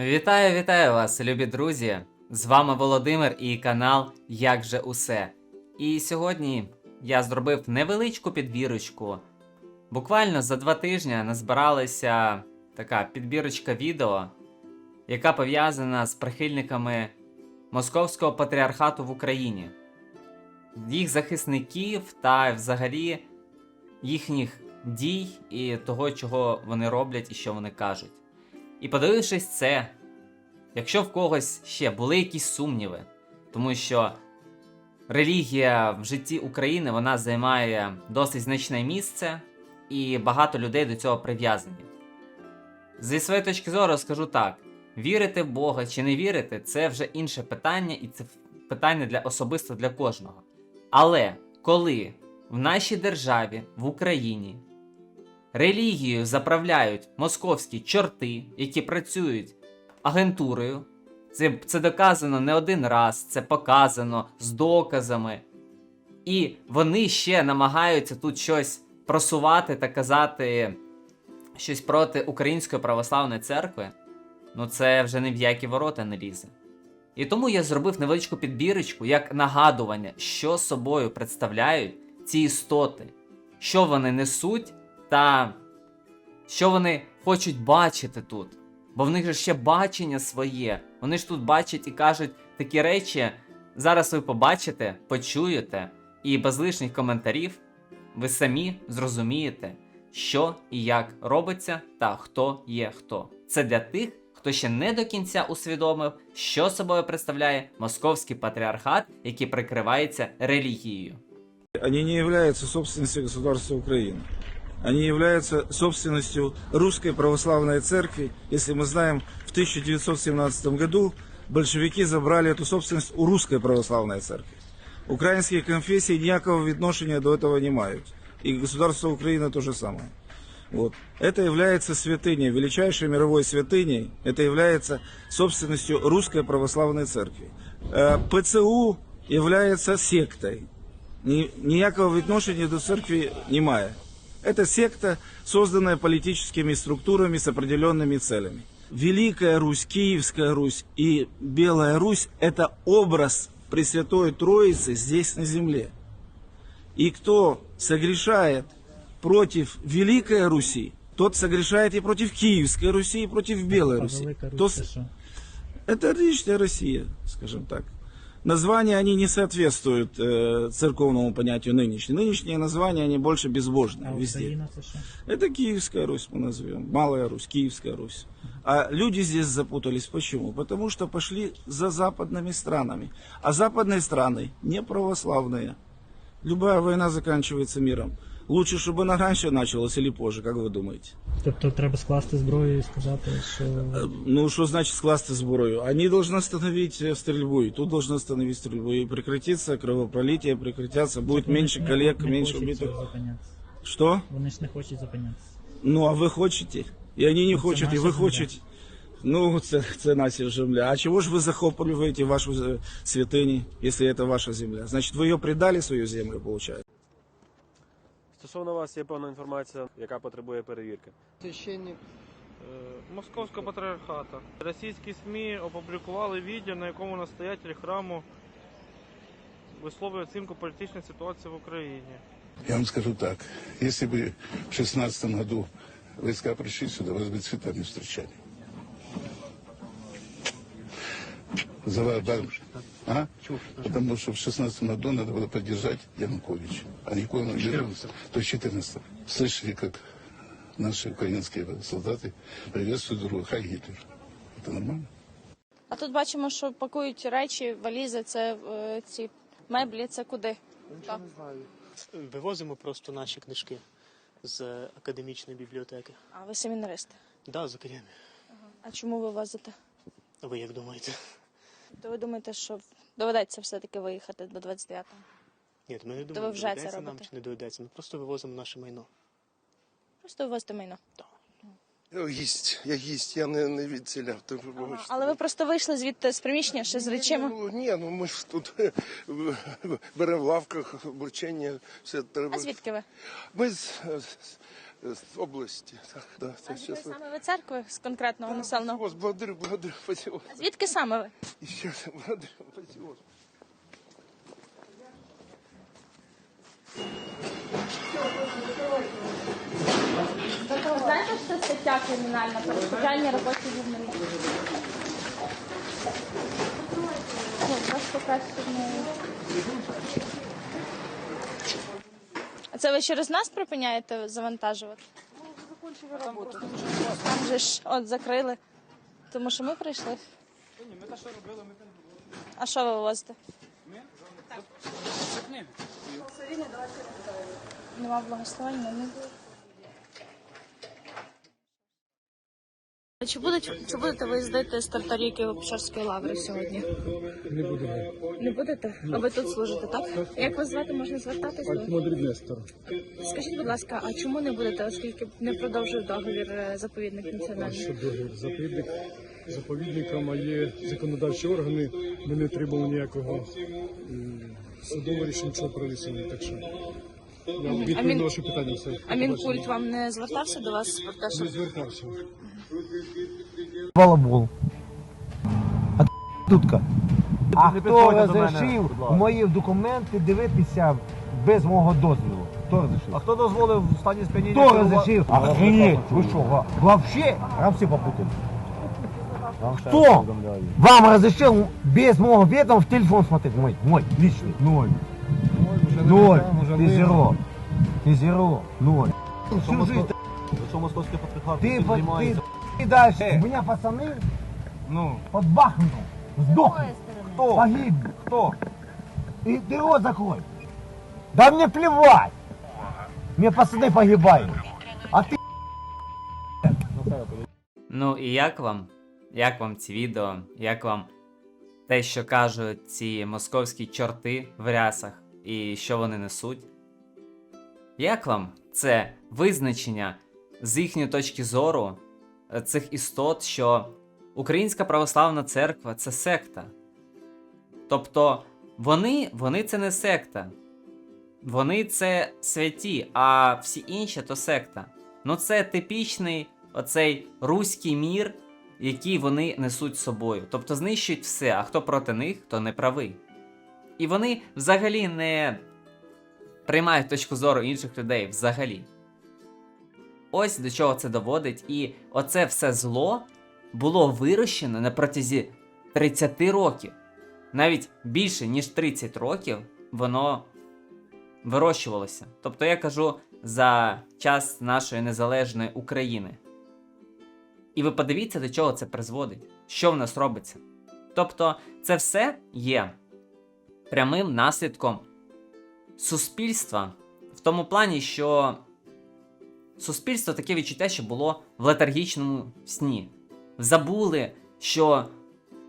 Вітаю, вітаю вас, любі друзі! З вами Володимир і канал Як же усе. І сьогодні я зробив невеличку підбірочку. Буквально за два тижні назбиралася така підбірочка відео, яка пов'язана з прихильниками Московського патріархату в Україні, їх захисників та взагалі їхніх дій і того, чого вони роблять і що вони кажуть. І подивившись це, якщо в когось ще були якісь сумніви, тому що релігія в житті України вона займає досить значне місце, і багато людей до цього прив'язані. Зі своєї точки зору скажу так: вірити в Бога чи не вірити це вже інше питання, і це питання для особисто для кожного. Але коли в нашій державі, в Україні, релігією заправляють московські чорти, які працюють агентурою. Це, це доказано не один раз, це показано з доказами. І вони ще намагаються тут щось просувати та казати щось проти Української православної церкви. Ну це вже ні в які ворота не лізе. І тому я зробив невеличку підбірочку як нагадування, що собою представляють ці істоти, що вони несуть та що вони хочуть бачити тут. Бо в них же ще бачення своє. Вони ж тут бачать і кажуть такі речі. Зараз ви побачите, почуєте, і без лишніх коментарів ви самі зрозумієте, що і як робиться та хто є хто. Це для тих, хто ще не до кінця усвідомив, що собою представляє московський патріархат, який прикривається релігією. Они не являются собственностью государства Украины Они являются собственностью Русской Православной Церкви. Если мы знаем, в 1917 году большевики забрали эту собственность у Русской Православной Церкви. Украинские конфессии никакого відношення до этого не мають. И государство Украина то же самое. Вот. Это является святыней, величайшей мировой святыней. Это является собственностью Русской Православной Церкви. Э, ПЦУ является сектой. Ні- ніякого відношення до церкви немає. Это секта, созданная политическими структурами с определенными целями. Великая Русь, Киевская Русь и Белая Русь – это образ Пресвятой Троицы здесь на земле. И кто согрешает против Великой Руси, тот согрешает и против Киевской Руси, и против Белой Руси. Що? это личная Россия, скажем так. Названия они не соответствуют э, церковному понятию нынешние. Нынешние названия они больше безбожные А везде. Это Киевская Русь мы назовем, Малая Русь, Киевская Русь. А люди здесь запутались. Почему? Потому что пошли за западными странами. А западные страны не православные. Любая война заканчивается миром. Лучше, щоб вона раніше почалася чи позже, як ви думаєте? Тобто треба скласти зброю і сказати, що. Ну, що значить скласти зброю? Вони повинні встановити стрільбу. І тут повинні встановити стрільбу. І прекратиться кровопролиття, прекратяться, буде Вони менше не, колег, не менше убитих. Що? Вони ж не хочуть зупинятися. Ну, а ви хочете? І вони не це хочуть, і ви хочете. Ну, це, це наша земля. А чего ж вы захоплюєте вашу святыню, если это ваша земля? Значит, вы ее предали, свою землю, получается? Стосовно вас є певна інформація, яка потребує перевірки. священник е, Московського патріархата. Російські СМІ опублікували відео, на якому настоятель храму висловлює оцінку політичної ситуації в Україні. Я вам скажу так. Если бы в шестнадцатом году войска пришли сюда, вас бы цветами встречали. За- да. А? Потому что в шестнадцатом году надо было поддержать Януковича. А Янукович то есть 14 Слышали, как наши украинские солдаты приветствуют друга Хай Гитлер. Это нормально? А тут бачимо, що пакують речі, валізи, це е, ці меблі, це куди? Так. Вивозимо просто наші книжки з академічної бібліотеки. А ви семінаристи. Да, з академії. А чому ви возите? А ви як думаєте? То ви думаєте, що доведеться все-таки виїхати до 29-го? Ні, ми не ви думаємо, вже це доведеться нам робите? чи не доведеться. Ми просто вивозимо наше майно. Просто вивозите майно. Я гість, я гість, я не, не від ціля. Так, Ага. Але ви просто вийшли звідти з приміщення ще з речима. Ну, ні, ну ми ж тут беремо в лавках облачення, все треба. А звідки ви? Ми з, з- с области. Так, да, А это сейчас. саме ви церкви з конкретного населеного? Вас благодарю, благодарю, спасибо. А звідки саме ви? И сейчас благодарю, спасибо. Ви знаєте, що це стаття кримінальна перешкоджання роботі журналістів? Ну, просто краще не... Це ви через нас припиняєте завантажувати? Там же ж от закрили. Тому що ми прийшли. Ні, ми те, що робили, ми там були. А що ви вивозите? Нема благословення, не буде. Чи будете, чи будете ви їздити з Тартаріки в Печерської лаври сьогодні? Не будемо. Не будете? А ви тут служите, так? Як вас звати, можна звертатися? Альтмадрид Нестор. Скажіть, будь ласка, а чому не будете, оскільки не продовжує договір е, заповідник національний? Що договір заповідник заповідником, а є законодавчі органи. Ми не отримали ніякого м, судового рішення про рішення. Так що я відповім на ваше питання. Все. А Мінкульт вам не звертався до вас про те, що не звертався. балабол. А тутка. А хто розрішив мої документи дивитися без мого дозволу? Хто розрішив? А хто дозволив в стані сп'яніння? Хто розрішив? Охренеть, ви що, ва- вообще? Вам все попутали. Кто вам разрешил без моего ведома в телефон смотреть? Мой, мой, личный. Ноль. Ноль. Ты зеро. Ты зеро. Ноль. Всю жизнь Що московський патріархат ты, по- ты, ты дальше. У меня пацаны ну, под Бахмутом сдохли. Кто? Погиб. Кто? И ты рот закрой. Да мне плевать. Мне пацаны погибают. А ты Ну і як вам? Як вам ці відео? Як вам те, що кажуть ці московські чорти в рясах і що вони несуть? Як вам це визначення з їхньої точки зору е, цих істот, що Українська православна церква це секта? Тобто вони, вони це не секта. Вони це святі, а всі інші то секта. Ну це типічний оцей руський мір, який вони несуть собою. Тобто знищують все, а хто проти них, то не правий. І вони взагалі не приймають точку зору інших людей взагалі. Ось до чого це доводить, і оце все зло було вирощено на протязі 30 років. Навіть більше, ніж 30 років воно вирощувалося. Тобто я кажу за час нашої незалежної України. І ви подивіться, до чого це призводить, що в нас робиться. Тобто, це все є прямим наслідком суспільства в тому плані, що суспільство таке відчуття, що було в летаргічному сні. Забули, що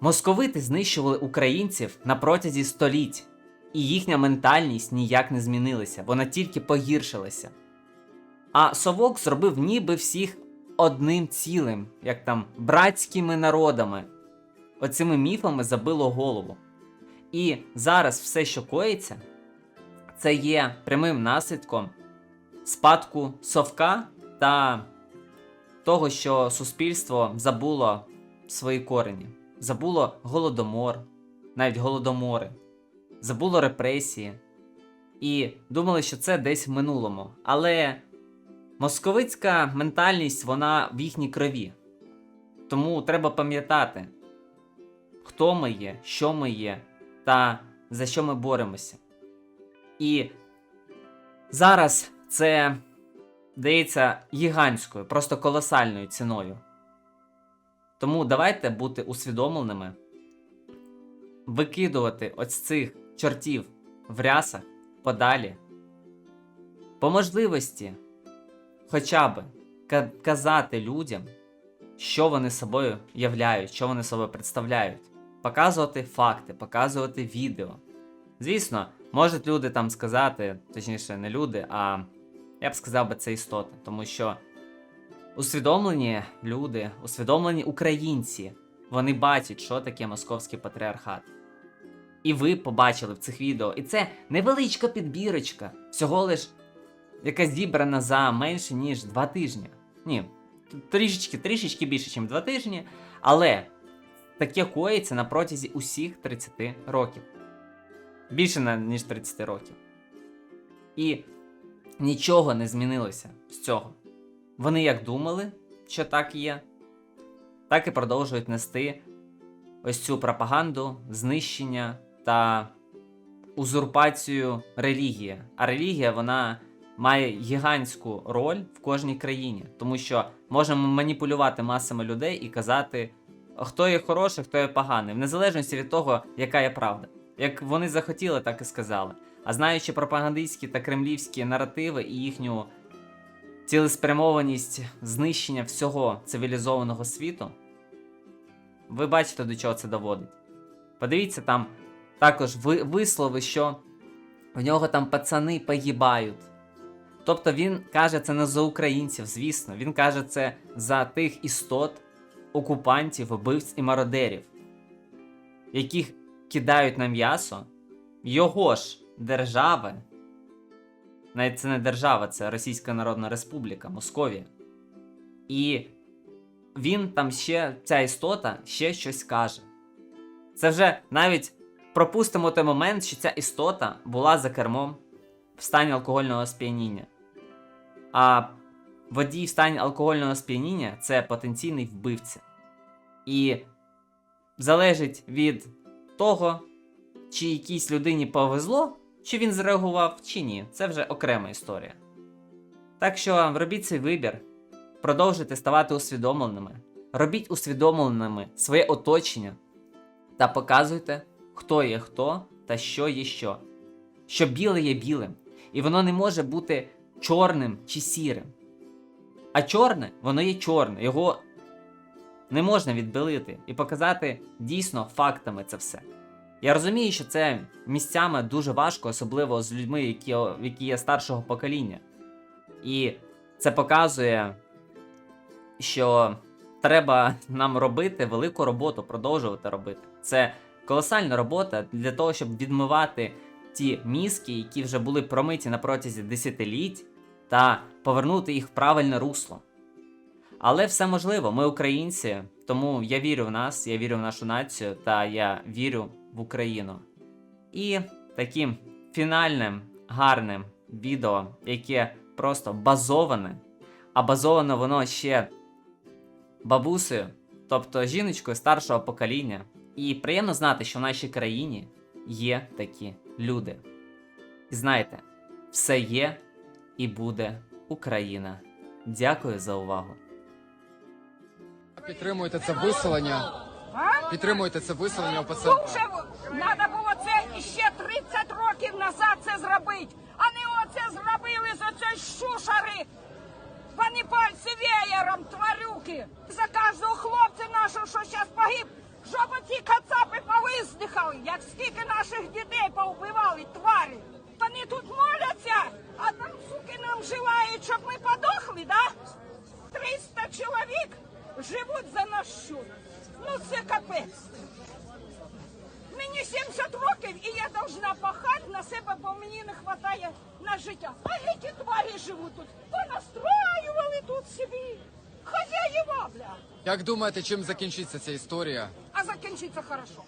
московити знищували українців на протязі століть, і їхня ментальність ніяк не змінилася, вона тільки погіршилася. А совок зробив ніби всіх одним цілим, як там братськими народами. Оцими міфами забило голову. І зараз все, що коїться, це є прямим наслідком спадку совка та того, що суспільство забуло свої корені, забуло голодомор, навіть голодомори, забуло репресії. І думали, що це десь в минулому. Але московицька ментальність вона в їхній крові. Тому треба пам'ятати, хто ми є, що ми є та за що ми боремося. І зараз це дається гігантською, просто колосальною ціною. Тому давайте бути усвідомленими, викидувати ось цих чортів в рясах подалі. По можливості хоча б казати людям, що вони собою являють, що вони собою представляють, показувати факти, показувати відео. Звісно, можуть люди там сказати, точніше, не люди, а я б сказав би це істоти, тому що усвідомлені люди, усвідомлені українці, вони бачать, що таке московський патріархат. І ви побачили в цих відео. І це невеличка підбірочка, всього лиш яка зібрана за менше ніж два тижні. Ні, трішечки, трішечки більше, ніж два тижні, але таке коїться на протязі усіх 30 років. Більше ніж 30 років. І нічого не змінилося з цього. Вони як думали, що так є, так і продовжують нести ось цю пропаганду, знищення та узурпацію релігії. А релігія вона має гігантську роль в кожній країні, тому що можемо маніпулювати масами людей і казати, хто є хороший, хто є поганий, в незалежності від того, яка є правда. Як вони захотіли, так і сказали. А знаючи пропагандистські та кремлівські наративи і їхню цілеспрямованість знищення всього цивілізованого світу, ви бачите, до чого це доводить. Подивіться, там також ви- вислови, що в нього там пацани погибають. Тобто він каже це не за українців, звісно, він каже це за тих істот, окупантів, вбивць і мародерів, яких кидають на м'ясо його ж держави. Навіть це не держава, це Російська Народна Республіка, Московія. І він там ще, ця істота, ще щось каже. Це вже навіть пропустимо той момент, що ця істота була за кермом в стані алкогольного сп'яніння. А водій в стані алкогольного сп'яніння це потенційний вбивця. І залежить від того, чи якійсь людині повезло, чи він зреагував, чи ні. Це вже окрема історія. Так що робіть цей вибір, продовжуйте ставати усвідомленими, робіть усвідомленими своє оточення та показуйте, хто є хто та що є що. Що біле є білим, і воно не може бути чорним чи сірим. А чорне, воно є чорне, його не можна відбілити і показати дійсно фактами це все. Я розумію, що це місцями дуже важко, особливо з людьми, які, які є старшого покоління. І це показує, що треба нам робити велику роботу, продовжувати робити. Це колосальна робота для того, щоб відмивати ті мізки, які вже були промиті на протязі десятиліть, та повернути їх в правильне русло. Але все можливо, ми українці, тому я вірю в нас, я вірю в нашу націю та я вірю в Україну. І таким фінальним гарним відео, яке просто базоване, а базовано воно ще бабусею, тобто жіночкою старшого покоління. І приємно знати, що в нашій країні є такі люди. І знаєте, все є і буде Україна. Дякую за увагу. Підтримуйте це виселення. Підтримуйте це виселення ОПЦ. Дуже треба було це іще 30 років назад це зробити. А не оце зробили з оцей шушари. Вони пальці веєром, тварюки. За кожного хлопця нашого, що зараз погиб, щоб оці кацапи повиздихали, як скільки наших дітей повбивали, тварі. Вони тут моляться, а там, суки, нам желають, щоб ми подохли, да? 300 чоловік живуть за наш счет. Ну це капець. Мені 70 років і я должна пахати на себе, бо мені не вистачає на життя. А які тварі живуть тут, понастроювали тут собі. Хазяєва, бля. Як думаєте, чим закінчиться ця історія? А закінчиться хорошо.